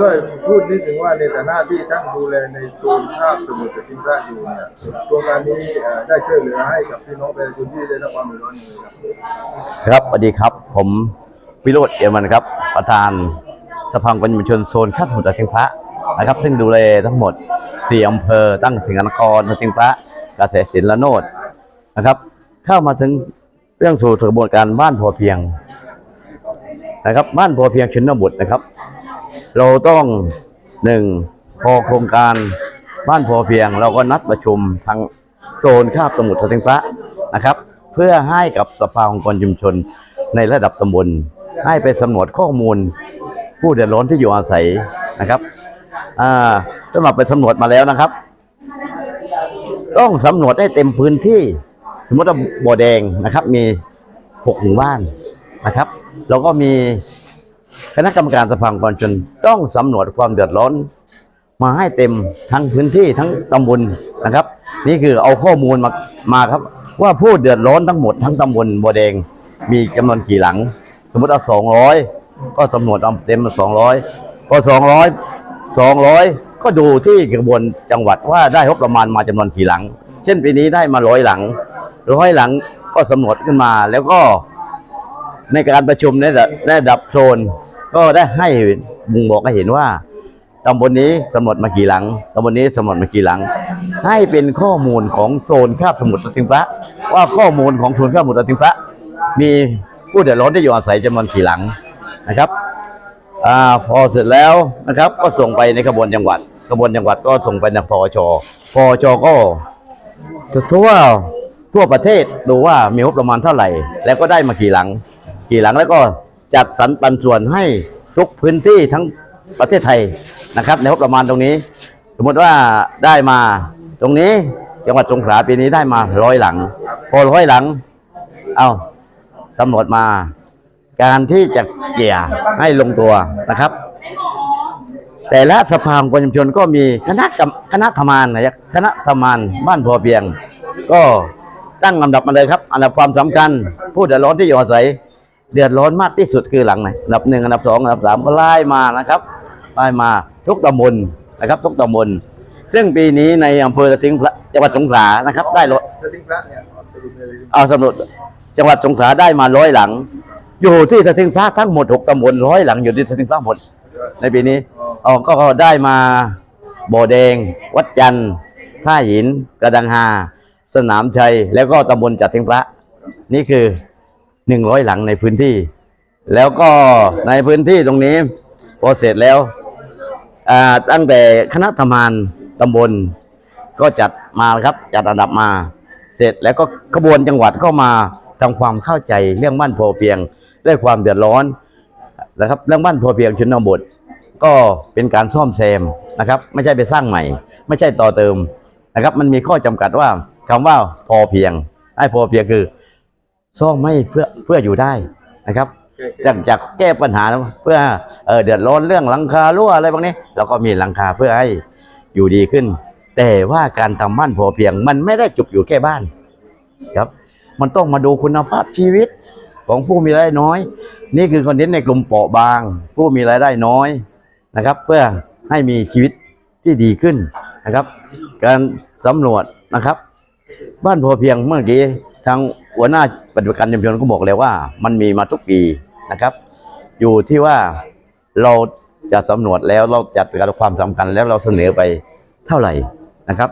ช่วยพูดนิดถึงว่าในฐานะที่ท่านดูแลในโซนภาคสมุทรสงครามอยู่เนี่ยโครงการนี้ได้ช่วยเหลือให้กับพี่น้องประชาชนที่ได้รับความเดือดร้อนยังไงครับครับสวัสดีครับ ผมวิโรจน์เอี่ยมันครับ ประธานสภาองค์กรชุมชนโซนข้าสมุทรตะเชียงพระนะครับ ซึ่งดูแลทั้งหมด4อำเภอตั้งสิงห์นครตะเชียงพระเกรศิลป์และโนดนะครับ เข้ามาถึงเรื่องสู่กระบวนการบ้านพอเพียงนะครับบ้านพอเพียงชนบทนะครับ เราต้องหนึ่งพอโครงการบ้านพอเพียง เราก็นัดประชุมทางโซนคาบสมุทรสงครามนะครับ เพื่อให้กับสภาองค์กรชุมชนในระดับตำบล ให้ไปสำรวจข้อมูล ผู้เดือดร้อนที่อยู่อาศัยนะครับสำหรับไปสำรวจมาแล้วนะครับ ต้องสำรวจให้เต็มพื้นที่สมมติว่าบ่อแดงนะครับ มีหกหมู่บ้านนะครับ แล้วก็มี คณะกรรมการสภาองค์กรชนต้องสำรวจความเดือดร้อน มาให้เต็มทั้งพื้นที่ทั้งตำบลนะครับ นี่คือเอาข้อมูลมามาครับ ว่าผู้เดือดร้อนทั้งหมดทั้งตำบลบัวแดงมีจำนวนกี่หลัง สมมติเอาสองร้อยก็สำรวจเอาเต็มสองร้อยพอสองร้อยสองร้อยก็ดูที่กระบวนจังหวัดว่าได้งบประมาณมาจำนวนกี่หลัง เช่นปีนี้ได้มาร้อยหลังร้อยหลังก็สำรวจขึ้นมาแล้วก็ในการประชุมในระในระดับโซน ก็ได้ให้บ่งบอกให้เห็นว่าตำบลนี้สำรวจมากี่หลังตำบลนี้สำรวจมากี่หลัง ให้เป็นข้อมูลของโซนคาบสมุทรสติงพระว่าข้อมูลของโซนคาบสมุทรสติงพระมีผู้เดือดร้อนที่อยู่อาศัยจำนวนกี่หลังนะครับอาพอเสร็จแล้วนะครับ ก็ส่งไปในกระบวนจังหวัดกระบวนจังหวัดก็ส่งไปในพอชพอชก็ทั่วทั่วประเทศดูว่ามีงบประมาณเท่าไหร่ แล้วก็ได้มากี่หลัง กี่หลังแล้วก็ จัดสรรปันส่วนให้ทุกพื้นที่ทั้งประเทศไทยนะครับ ในงบประมาณตรงนี้ สมมติว่าได้มาตรงนี้จังหวัดสงขลาปีนี้ได้มาร้อยหลัง พอร้อยหลัง เอาสำรวจมา การที่จะเกี่ยให้ลงตัวนะครับ แต่ละสภาองค์กรชุมชนก็มีคณะกรรมคณะทำงานนะครับคณะทำงานบ้านพอเพียง ก็ตั้งลำดับมาเลยครับ อันดับความสำคัญ ผู้เดือดร้อนที่อยู่อาศัย เดือดร้อนมากที่สุดคือหลังไหนอันดับหนึ่งอันดับสองอันดับสามก็ไล่มานะครับไล่มาทุกตำบลนะครับ ทุกตำบลซึ่งปีนี้ในอำเภอตะทิงพระจังหวัดสงขลานะครับ ได้รถสติ้งพระเนี่ยสรุปเลยเอาสำรวจจังหวัดสงขลาได้มาร้อยหลัง อยู่ที่สถิงพระทั้งหมดหกตำบลร้อยหลังอยู่ที่สถิงพระหมด ในปีนี้อ๋อก็ได้มาบ่อแดง วัดจันทร์ท่าหิน กระดังฮาสนามชัย แล้วก็ตำบลจัดทิงพระ นี่คือ หนึ่งร้อยหลังในพื้นที่ แล้วก็ในพื้นที่ตรงนี้พอเสร็จแล้วตั้งแต่คณะทำงานตำบลก็จัดมาครับจัดอันดับมา เสร็จแล้วก็ขบวนจังหวัดก็มาทำความเข้าใจเรื่องบ้านพอเพียงด้วยความเดือดร้อนนะครับ เรื่องบ้านพอเพียงชนบทก็เป็นการซ่อมแซมนะครับ ไม่ใช่ไปสร้างใหม่ ไม่ใช่ต่อเติมนะครับ มันมีข้อจำกัดว่าคำว่าพอเพียงไอ้พอเพียงคือ ซ่อมไม่เพื่อเพื่ออยู่ได้นะครับจากจากแก้ปัญหาแล้วเพื่อเออเดือดร้อนเรื่องหลังคารั่วอะไรพวกนี้เราก็มีหลังคาเพื่อให้อยู่ดีขึ้น แต่ว่าการทำบ้านพอเพียง มันไม่ได้จุกอยู่แค่บ้านครับ มันต้องมาดูคุณภาพชีวิตของผู้มีรายได้น้อย นี่คือคอนเทนต์ในกลุ่มเปราะบาง ผู้มีรายได้น้อยนะครับ เพื่อให้มีชีวิตที่ดีขึ้นนะครับ การสำรวจนะครับ บ้านพอเพียงเมื่อกี้ทาง หัวหน้าปฏิบัติการชุมชนก็บอกแล้วว่า มันมีมาทุกปีนะครับ อยู่ที่ว่าเราจะสำรวจแล้วเราจัดการความสำคัญแล้วเราเสนอไปเท่าไหร่นะครับ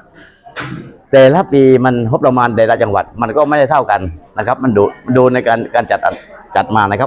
แต่ละปีมันงบประมาณแต่ละจังหวัด มันก็ไม่ได้เท่ากันนะครับ มันดูดูในการการจัดจัดมานะครับ